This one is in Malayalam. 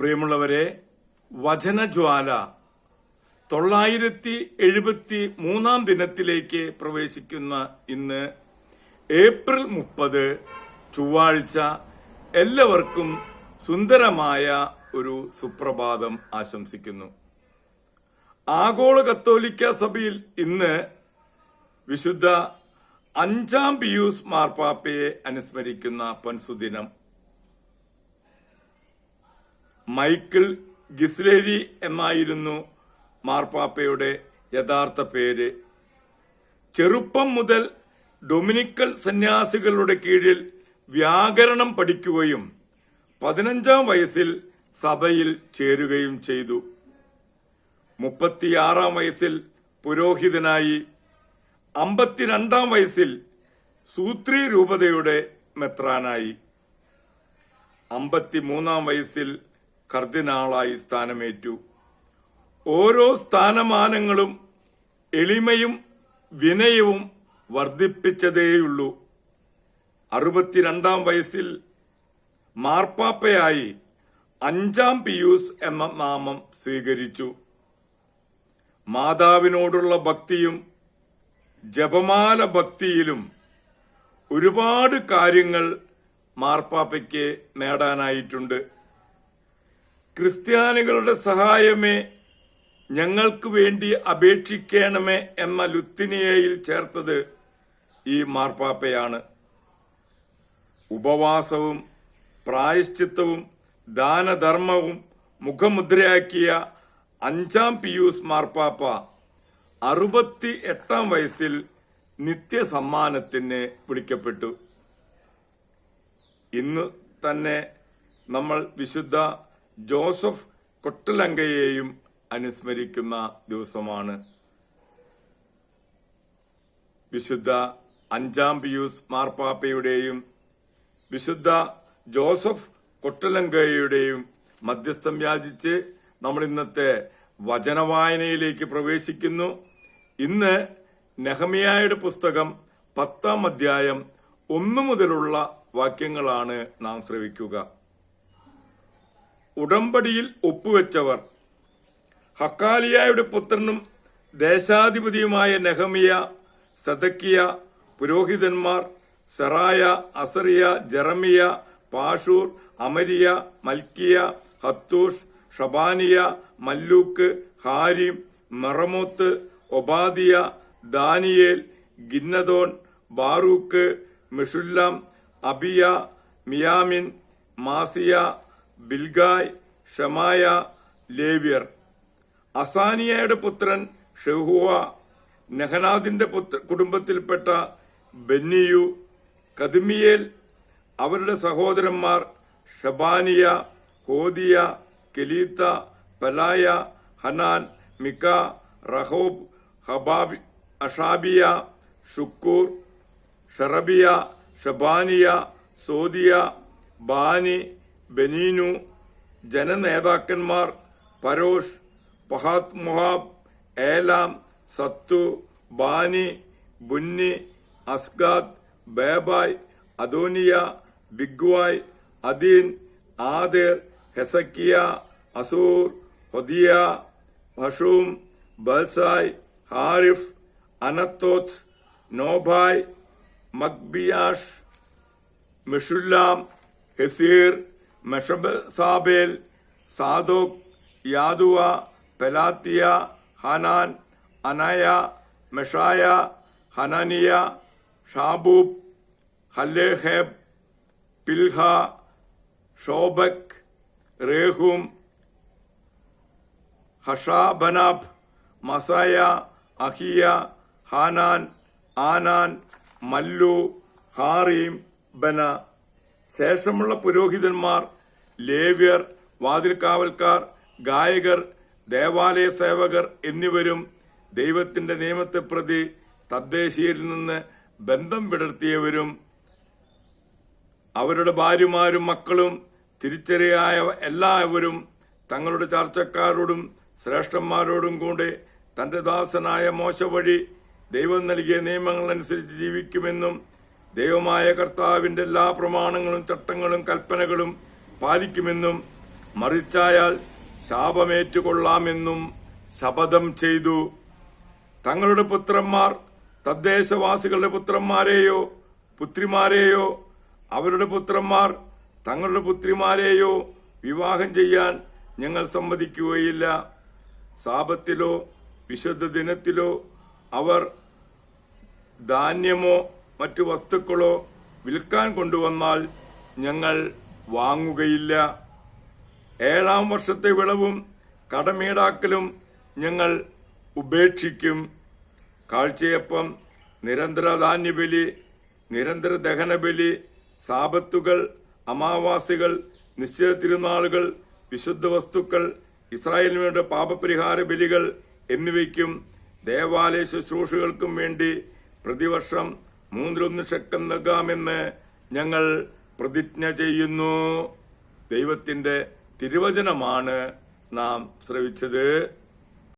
പ്രിയമുള്ളവരെ വചനജ്വാല തൊള്ളായിരത്തി എഴുപത്തി മൂന്നാം ദിനത്തിലേക്ക് പ്രവേശിക്കുന്ന ഇന്ന് ഏപ്രിൽ മുപ്പത് ചൊവ്വാഴ്ച എല്ലാവർക്കും സുന്ദരമായ ഒരു സുപ്രഭാതം ആശംസിക്കുന്നു. ആഗോള കത്തോലിക്ക സഭയിൽ ഇന്ന് വിശുദ്ധ അഞ്ചാം പിയൂസ് മാർപ്പാപ്പയെ അനുസ്മരിക്കുന്ന പൊൻസുദിനം മൈക്കിൾ ഗിസ്ലേരി എന്നായിരുന്നു മാർപ്പാപ്പയുടെ യഥാർത്ഥ പേര്. ചെറുപ്പം മുതൽ ഡൊമിനിക്കൽ സന്യാസികളുടെ കീഴിൽ വ്യാകരണം പഠിക്കുകയും പതിനഞ്ചാം വയസ്സിൽ സഭയിൽ ചേരുകയും ചെയ്തു. മുപ്പത്തിയാറാം വയസ്സിൽ പുരോഹിതനായി അമ്പത്തിരണ്ടാം വയസ്സിൽ സൂത്രി രൂപതയുടെ മെത്രാനായി. അമ്പത്തിമൂന്നാം വയസ്സിൽ കർദിനാളായി സ്ഥാനമേറ്റു. ഓരോ സ്ഥാനമാനങ്ങളും എളിമയും വിനയവും വർദ്ധിപ്പിച്ചതേയുള്ളൂ. അറുപത്തിരണ്ടാം വയസ്സിൽ മാർപ്പാപ്പയായി അഞ്ചാം പിയൂസ് എന്ന നാമം സ്വീകരിച്ചു. മാതാവിനോടുള്ള ഭക്തിയും ജപമാല ഭക്തിയിലും ഒരുപാട് കാര്യങ്ങൾ മാർപ്പാപ്പയ്ക്ക് നേടാനായിട്ടുണ്ട്. ക്രിസ്ത്യാനികളുടെ സഹായമേ ഞങ്ങൾക്ക് വേണ്ടി അപേക്ഷിക്കണമേ എന്ന ലുത്തിനിയയിൽ ചേർത്തത് ഈ മാർപ്പാപ്പയാണ്. ഉപവാസവും പ്രായശ്ചിത്തവും ദാനധർമ്മവും മുഖമുദ്രയാക്കിയ അഞ്ചാം പിയൂസ് മാർപ്പാപ്പ അറുപത്തി എട്ടാം വയസ്സിൽ നിത്യസമ്മാനത്തിന് വിളിക്കപ്പെട്ടു. ഇന്ന് തന്നെ നമ്മൾ വിശുദ്ധ ജോസഫ് കൊട്ടലങ്കയെയും അനുസ്മരിക്കുന്ന ദിവസമാണ് വിശുദ്ധ അഞ്ചാം പിയൂസ് മാർപ്പാപ്പയുടെയും വിശുദ്ധ ജോസഫ് കൊട്ടലങ്കയുടെയും മധ്യസ്ഥം യാചിച്ച് നമ്മൾ ഇന്നത്തെ വചനവായനയിലേക്ക് പ്രവേശിക്കുന്നു. ഇന്ന് നെഹമിയായുടെ പുസ്തകം പത്താം അധ്യായം ഒന്നു മുതലുള്ള വാക്യങ്ങളാണ് നാം ശ്രവിക്കുക. ഉടമ്പടിയിൽ ഒപ്പുവെച്ചവർ. ഹക്കാലിയായുടെ പുത്രനും ദേശാധിപതിയുമായ നെഹമിയ സദക്കിയ പുരോഹിതന്മാർ Seraiah Azariah Jeremiah Pashhur Amariah Malchijah Hattush Shebaniah Malluch Harim Meremoth Obadiah Daniel Ginnethon Baruch Meshullam Abijah മിയാമിൻ Maaziah Bilgai Shemaiah ലേവ്യർ. അസാനിയയുടെ പുത്രൻ ഷെഹുവ നെഹനാദിന്റെ പുത്ര കുടുംബത്തിൽപ്പെട്ട ബെന്നിയു കദിമിയേൽ അവരുടെ സഹോദരന്മാർ ഷബാനിയ ഹോദിയ Kelita Pelaiah Hanan Mica Rehob ഹബാബി Hashabiah Zaccur Sherebiah Shebaniah Hodiah Bani ബനീനു ജനനേതാക്കന്മാർ Parosh Pahath Moab Elam Zattu Bani Bunni Azgad Bebai Adonijah Bigvai Adin Ater Hezekiah Azzur Hodiah Hashum Bezai Hariph Anathoth Nebai Magpiash Meshullam Hezir മെഷബസാബേൽ Zadok യാദുവ പെലാത്തിയ ഹനാൻ അനയ മെഷായ ഹനാനിയ ഷാബൂബ് ഹല്ലേഹേബ് പിൽഹ ഷോബക് റേഹും ഹഷാബനാബ് മസായ അഹിയ ഹാനാൻ ആനാൻ മല്ലു ഹാറീം ബന. ശേഷമുള്ള പുരോഹിതന്മാർ ലേവ്യർ വാതിൽക്കാവൽക്കാർ ഗായകർ ദേവാലയ സേവകർ എന്നിവരും ദൈവത്തിന്റെ നിയമത്തെ പ്രതി തദ്ദേശീയരിൽ നിന്ന് ബന്ധം വിടർത്തിയവരും അവരുടെ ഭാര്യമാരും മക്കളും തിരിച്ചറിയായ എല്ലാവരും തങ്ങളുടെ ചർച്ചക്കാരോടും ശ്രേഷ്ഠന്മാരോടും കൂടെ തന്റെ ദാസനായ മോശ വഴി ദൈവം നൽകിയ നിയമങ്ങളനുസരിച്ച് ജീവിക്കുമെന്നും ദൈവമായ കർത്താവിന്റെ എല്ലാ പ്രമാണങ്ങളും ചട്ടങ്ങളും കൽപ്പനകളും പാലിക്കുമെന്നും മറിച്ചായാൽ ശാപമേറ്റുകൊള്ളാമെന്നും ശപഥം ചെയ്തു. തങ്ങളുടെ പുത്രന്മാർ തദ്ദേശവാസികളുടെ പുത്രന്മാരെയോ പുത്രിമാരെയോ അവരുടെ പുത്രന്മാർ തങ്ങളുടെ പുത്രിമാരെയോ വിവാഹം ചെയ്യാൻ ഞങ്ങൾ സമ്മതിക്കുകയില്ല. സാപത്തിലോ വിശുദ്ധ ദിനത്തിലോ അവർ ധാന്യമോ മറ്റു വസ്തുക്കളോ വിൽക്കാൻ കൊണ്ടുവന്നാൽ ഞങ്ങൾ വാങ്ങുകയില്ല. ഏഴാം വർഷത്തെ വിളവും കടമീടാക്കലും ഞങ്ങൾ ഉപേക്ഷിക്കും. കാഴ്ചയപ്പം നിരന്തര ധാന്യബലി നിരന്തര ദഹനബലി സാപത്തുകൾ അമാവാസികൾ നിശ്ചിത തിരുനാളുകൾ വിശുദ്ധ വസ്തുക്കൾ ഇസ്രായേലിനുവേണ്ട പാപപരിഹാര ബലികൾ എന്നിവയ്ക്കും ദേവാലയ ശുശ്രൂഷകൾക്കും വേണ്ടി പ്രതിവർഷം മൂന്നിലൊന്ന് ശക്തം നൽകാമെന്ന് ഞങ്ങൾ പ്രതിജ്ഞ ചെയ്യുന്നു. ദൈവത്തിന്റെ തിരുവചനമാണ് നാം ശ്രവിച്ചത്.